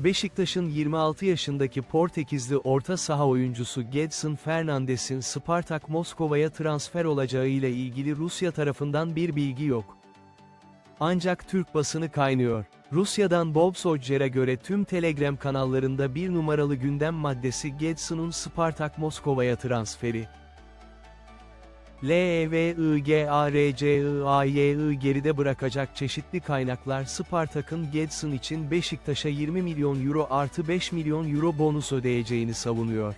Beşiktaş'ın 26 yaşındaki Portekizli orta saha oyuncusu Gedson Fernandes'in Spartak Moskova'ya transfer olacağı ile ilgili Rusya tarafından bir bilgi yok. Ancak Türk basını kaynıyor. Rusya'dan Bob Sojcer'e göre tüm Telegram kanallarında bir numaralı gündem maddesi Gedson'un Spartak Moskova'ya transferi. E LEVIGARCIA'yı geride bırakacak çeşitli kaynaklar Spartak'ın Gedson için Beşiktaş'a 20 milyon euro artı 5 milyon euro bonus ödeyeceğini savunuyor.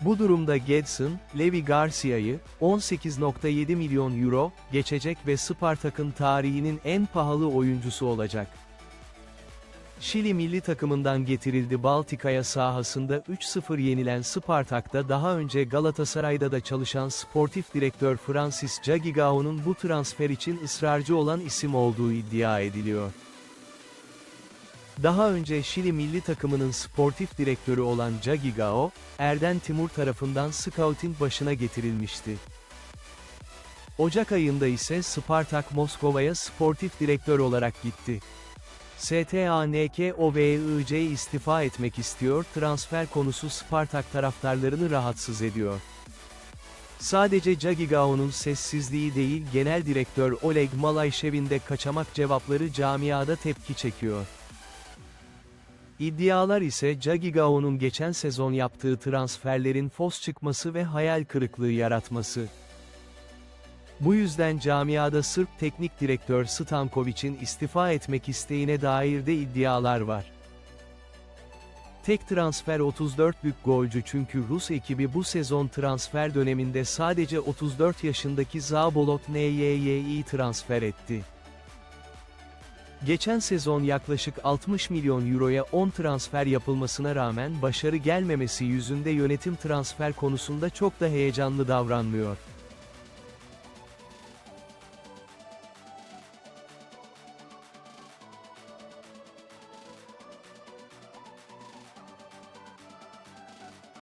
Bu durumda Gedson, Levi Garcia'yı, 18.7 milyon euro, geçecek ve Spartak'ın tarihinin en pahalı oyuncusu olacak. Şili milli takımından getirildi Baltikaya sahasında 3-0 yenilen Spartak'ta daha önce Galatasaray'da da çalışan sportif direktör Francis Cagigao'nun bu transfer için ısrarcı olan isim olduğu iddia ediliyor. Daha önce Şili milli takımının sportif direktörü olan Cagigao, Erden Timur tarafından scouting başına getirilmişti. Ocak ayında ise Spartak Moskova'ya sportif direktör olarak gitti. STANKOVIC istifa etmek istiyor transfer konusu Spartak taraftarlarını rahatsız ediyor. Sadece Cagigao'nun sessizliği değil genel direktör Oleg Malayshev'in de kaçamak cevapları camiada tepki çekiyor. İddialar ise Cagigao'nun geçen sezon yaptığı transferlerin fos çıkması ve hayal kırıklığı yaratması. Bu yüzden camiada Sırp teknik direktör Stankovic'in istifa etmek isteğine dair de iddialar var. Tek transfer 34'lük golcü çünkü Rus ekibi bu sezon transfer döneminde sadece 34 yaşındaki Zabolot NYY'yi transfer etti. Geçen sezon yaklaşık 60 milyon euroya 10 transfer yapılmasına rağmen başarı gelmemesi yüzünde yönetim transfer konusunda çok da heyecanlı davranmıyor.